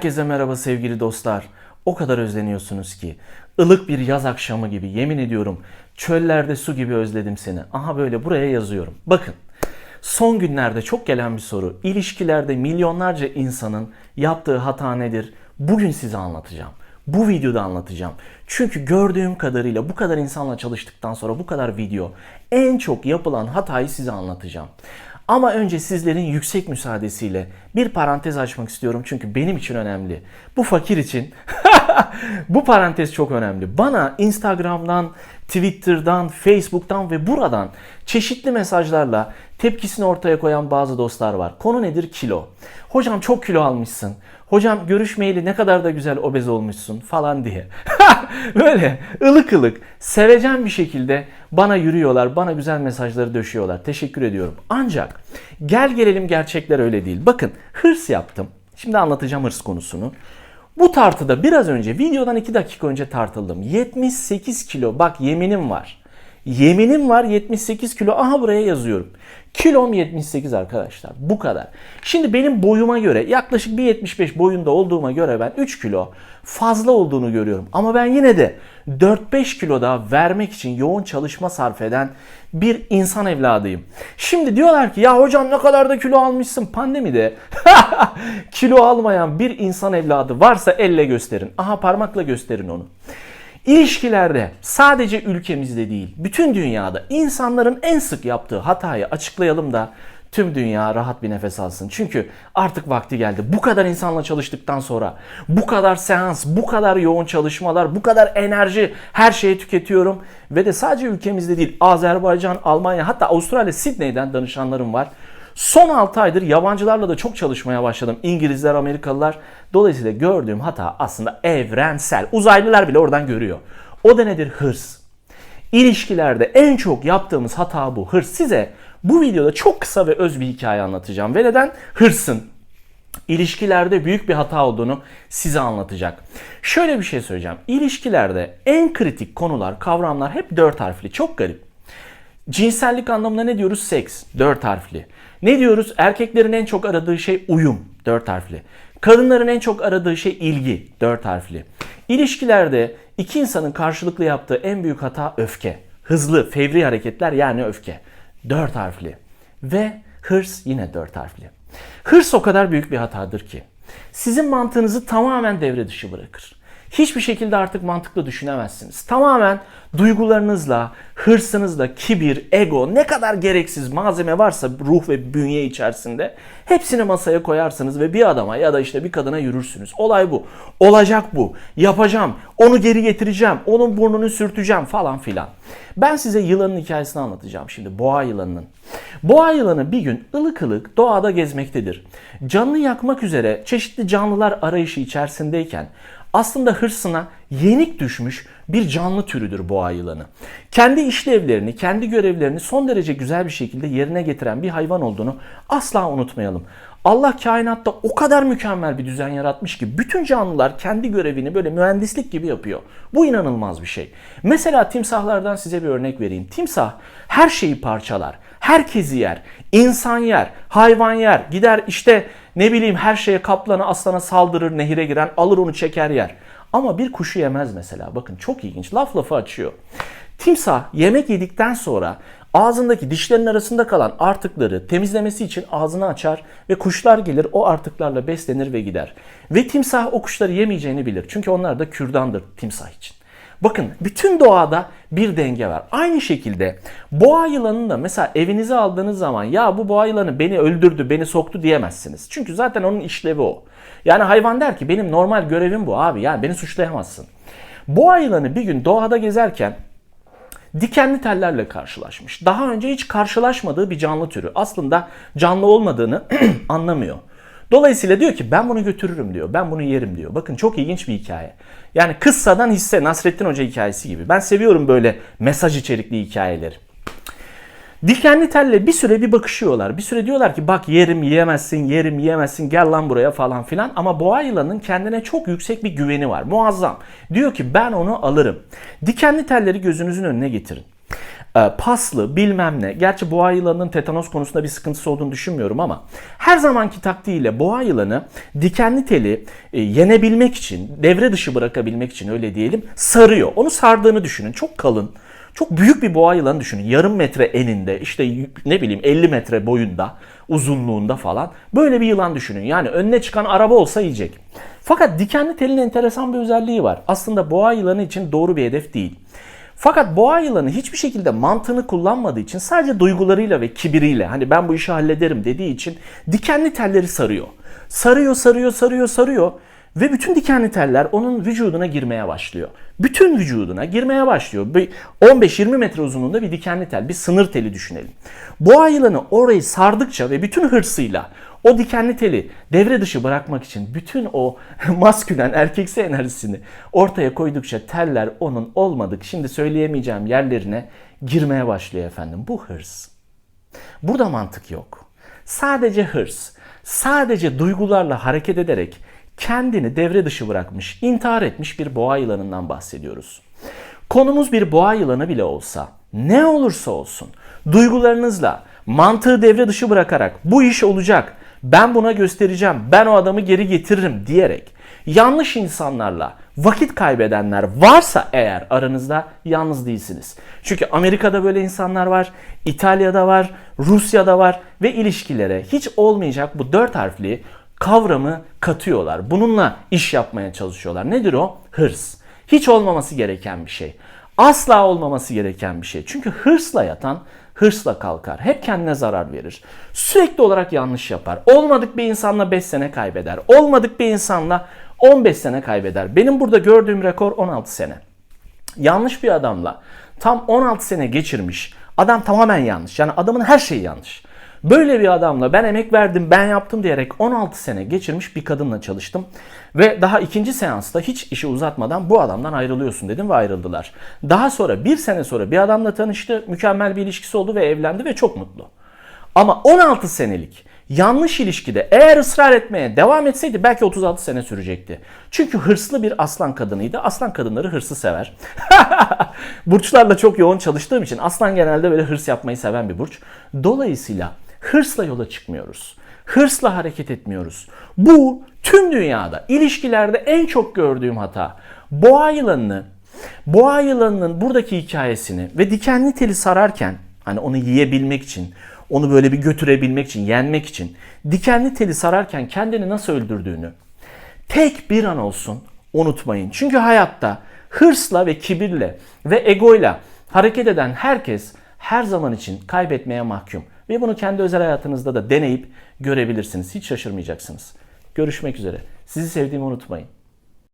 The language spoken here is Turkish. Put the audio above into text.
Herkese merhaba sevgili dostlar. O kadar özleniyorsunuz ki. ılık bir yaz akşamı gibi yemin ediyorum. Çöllerde su gibi özledim seni. Aha böyle buraya yazıyorum. Bakın. Son günlerde çok gelen bir soru. İlişkilerde milyonlarca insanın yaptığı hata nedir? Bugün size anlatacağım. Bu videoda anlatacağım. Çünkü gördüğüm kadarıyla bu kadar insanla çalıştıktan sonra bu kadar video en çok yapılan hatayı size anlatacağım. Ama önce sizlerin yüksek müsaadesiyle bir parantez açmak istiyorum çünkü benim için önemli. Bu fakir için bu parantez çok önemli. Bana Instagram'dan, Twitter'dan, Facebook'tan ve buradan çeşitli mesajlarla tepkisini ortaya koyan bazı dostlar var. Konu nedir? Kilo. Hocam çok kilo almışsın. Hocam görüşmeyeli ne kadar da güzel obez olmuşsun falan diye. Böyle ılık ılık, sevecen bir şekilde bana yürüyorlar, bana güzel mesajları döşüyorlar. Teşekkür ediyorum. Ancak gel gelelim gerçekler öyle değil. Bakın hırs yaptım. Şimdi anlatacağım hırs konusunu. Bu tartıda biraz önce videodan 2 dakika önce tartıldım. 78 kilo bak yeminim var. Yeminim var 78 kilo. Aha buraya yazıyorum. Kilom 78 arkadaşlar. Bu kadar. Şimdi benim boyuma göre yaklaşık 1.75 boyunda olduğuma göre ben 3 kilo fazla olduğunu görüyorum. Ama ben yine de 4-5 kilo daha vermek için yoğun çalışma sarf eden bir insan evladıyım. Şimdi diyorlar ki ya hocam ne kadar da kilo almışsın pandemide. kilo almayan bir insan evladı varsa elle gösterin. Aha parmakla gösterin onu. İlişkilerde sadece ülkemizde değil, bütün dünyada insanların en sık yaptığı hatayı açıklayalım da tüm dünya rahat bir nefes alsın. Çünkü artık vakti geldi. Bu kadar insanla çalıştıktan sonra, bu kadar seans, bu kadar yoğun çalışmalar, bu kadar enerji her şeye tüketiyorum. Ve de sadece ülkemizde değil, Azerbaycan, Almanya hatta Avustralya, Sydney'den danışanlarım var. Son 6 aydır yabancılarla da çok çalışmaya başladım. İngilizler, Amerikalılar. Dolayısıyla gördüğüm hata aslında evrensel. Uzaylılar bile oradan görüyor. O da nedir? Hırs. İlişkilerde en çok yaptığımız hata bu. Hırs. Size bu videoda çok kısa ve öz bir hikaye anlatacağım. Ve neden? Hırsın ilişkilerde büyük bir hata olduğunu size anlatacak. Şöyle bir şey söyleyeceğim. İlişkilerde en kritik konular, kavramlar hep dört harfli. Çok garip. Cinsellik anlamında ne diyoruz? Seks. Dört harfli. Ne diyoruz? Erkeklerin en çok aradığı şey uyum. Dört harfli. Kadınların en çok aradığı şey ilgi. Dört harfli. İlişkilerde iki insanın karşılıklı yaptığı en büyük hata öfke. Hızlı, fevri hareketler yani öfke. Dört harfli. Ve hırs yine dört harfli. Hırs o kadar büyük bir hatadır ki sizin mantığınızı tamamen devre dışı bırakır. Hiçbir şekilde artık mantıklı düşünemezsiniz. Tamamen duygularınızla, hırsınızla, kibir, ego, ne kadar gereksiz malzeme varsa ruh ve bünye içerisinde hepsini masaya koyarsınız ve bir adama ya da işte bir kadına yürürsünüz. Olay bu. Olacak bu. Yapacağım. Onu geri getireceğim. Onun burnunu sürteceğim falan filan. Ben size yılanın hikayesini anlatacağım şimdi. Boğa yılanının. Boğa yılanı bir gün ılık ılık doğada gezmektedir. Canını yakmak üzere çeşitli canlılar arayışı içerisindeyken aslında hırsına yenik düşmüş bir canlı türüdür boğa yılanı. Kendi işlevlerini, kendi görevlerini son derece güzel bir şekilde yerine getiren bir hayvan olduğunu asla unutmayalım. Allah kainatta o kadar mükemmel bir düzen yaratmış ki bütün canlılar kendi görevini böyle mühendislik gibi yapıyor. Bu inanılmaz bir şey. Mesela timsahlardan size bir örnek vereyim. Timsah her şeyi parçalar. Herkesi yer. İnsan yer, hayvan yer. Gider işte ne bileyim her şeye kaplanı aslana saldırır nehire giren alır onu çeker yer. Ama bir kuşu yemez mesela. Bakın çok ilginç. Laf lafı açıyor. Timsah yemek yedikten sonra ağzındaki dişlerin arasında kalan artıkları temizlemesi için ağzını açar ve kuşlar gelir o artıklarla beslenir ve gider. Ve timsah o kuşları yemeyeceğini bilir. Çünkü onlar da kürdandır timsah için. Bakın bütün doğada bir denge var. Aynı şekilde boğa yılanını da mesela evinize aldığınız zaman ya bu boğa yılanı beni öldürdü, beni soktu diyemezsiniz. Çünkü zaten onun işlevi o. Yani hayvan der ki benim normal görevim bu abi yani beni suçlayamazsın. Boğa yılanı bir gün doğada gezerken dikenli tellerle karşılaşmış. Daha önce hiç karşılaşmadığı bir canlı türü. Aslında canlı olmadığını anlamıyor. Dolayısıyla diyor ki ben bunu götürürüm diyor. Ben bunu yerim diyor. Bakın çok ilginç bir hikaye. Yani kıssadan hisse Nasrettin Hoca hikayesi gibi. Ben seviyorum böyle mesaj içerikli hikayeleri. Dikenli telle bir süre bir bakışıyorlar. Bir süre diyorlar ki bak yerim yiyemezsin, yerim yiyemezsin gel lan buraya falan filan. Ama boğa yılanın kendine çok yüksek bir güveni var. Muazzam. Diyor ki ben onu alırım. Dikenli telleri gözünüzün önüne getirin. e, paslı bilmem ne. Gerçi boğa yılanının tetanos konusunda bir sıkıntısı olduğunu düşünmüyorum ama her zamanki taktiğiyle boğa yılanı dikenli teli e, yenebilmek için, devre dışı bırakabilmek için öyle diyelim sarıyor. Onu sardığını düşünün. Çok kalın. Çok büyük bir boğa yılanı düşünün. Yarım metre eninde, işte ne bileyim 50 metre boyunda, uzunluğunda falan. Böyle bir yılan düşünün. Yani önüne çıkan araba olsa yiyecek. Fakat dikenli telin enteresan bir özelliği var. Aslında boğa yılanı için doğru bir hedef değil. Fakat boğa yılanı hiçbir şekilde mantığını kullanmadığı için sadece duygularıyla ve kibiriyle hani ben bu işi hallederim dediği için dikenli telleri sarıyor. Sarıyor, sarıyor, sarıyor, sarıyor. Ve bütün dikenli teller onun vücuduna girmeye başlıyor. Bütün vücuduna girmeye başlıyor. 15-20 metre uzunluğunda bir dikenli tel, bir sınır teli düşünelim. Boğa yılanı orayı sardıkça ve bütün hırsıyla o dikenli teli devre dışı bırakmak için bütün o maskülen erkeksi enerjisini ortaya koydukça teller onun olmadık şimdi söyleyemeyeceğim yerlerine girmeye başlıyor efendim. Bu hırs. Burada mantık yok. Sadece hırs, sadece duygularla hareket ederek kendini devre dışı bırakmış, intihar etmiş bir boğa yılanından bahsediyoruz. Konumuz bir boğa yılanı bile olsa, ne olursa olsun, duygularınızla, mantığı devre dışı bırakarak bu iş olacak, ben buna göstereceğim, ben o adamı geri getiririm diyerek yanlış insanlarla vakit kaybedenler varsa eğer aranızda yalnız değilsiniz. Çünkü Amerika'da böyle insanlar var, İtalya'da var, Rusya'da var ve ilişkilere hiç olmayacak bu dört harfli kavramı katıyorlar. Bununla iş yapmaya çalışıyorlar. Nedir o? Hırs. Hiç olmaması gereken bir şey. Asla olmaması gereken bir şey. Çünkü hırsla yatan hırsla kalkar. Hep kendine zarar verir. Sürekli olarak yanlış yapar. Olmadık bir insanla 5 sene kaybeder. Olmadık bir insanla 15 sene kaybeder. Benim burada gördüğüm rekor 16 sene. Yanlış bir adamla tam 16 sene geçirmiş. Adam tamamen yanlış. Yani adamın her şeyi yanlış. Böyle bir adamla ben emek verdim, ben yaptım diyerek 16 sene geçirmiş bir kadınla çalıştım. Ve daha ikinci seansta hiç işi uzatmadan bu adamdan ayrılıyorsun dedim ve ayrıldılar. Daha sonra bir sene sonra bir adamla tanıştı, mükemmel bir ilişkisi oldu ve evlendi ve çok mutlu. Ama 16 senelik yanlış ilişkide eğer ısrar etmeye devam etseydi belki 36 sene sürecekti. Çünkü hırslı bir aslan kadınıydı. Aslan kadınları hırsı sever. Burçlarla çok yoğun çalıştığım için aslan genelde böyle hırs yapmayı seven bir burç. Dolayısıyla hırsla yola çıkmıyoruz. Hırsla hareket etmiyoruz. Bu tüm dünyada ilişkilerde en çok gördüğüm hata. Boğa yılanını, boğa yılanının buradaki hikayesini ve dikenli teli sararken hani onu yiyebilmek için, onu böyle bir götürebilmek için, yenmek için dikenli teli sararken kendini nasıl öldürdüğünü tek bir an olsun unutmayın. Çünkü hayatta hırsla ve kibirle ve egoyla hareket eden herkes her zaman için kaybetmeye mahkum. Ve bunu kendi özel hayatınızda da deneyip görebilirsiniz. Hiç şaşırmayacaksınız. Görüşmek üzere. Sizi sevdiğimi unutmayın.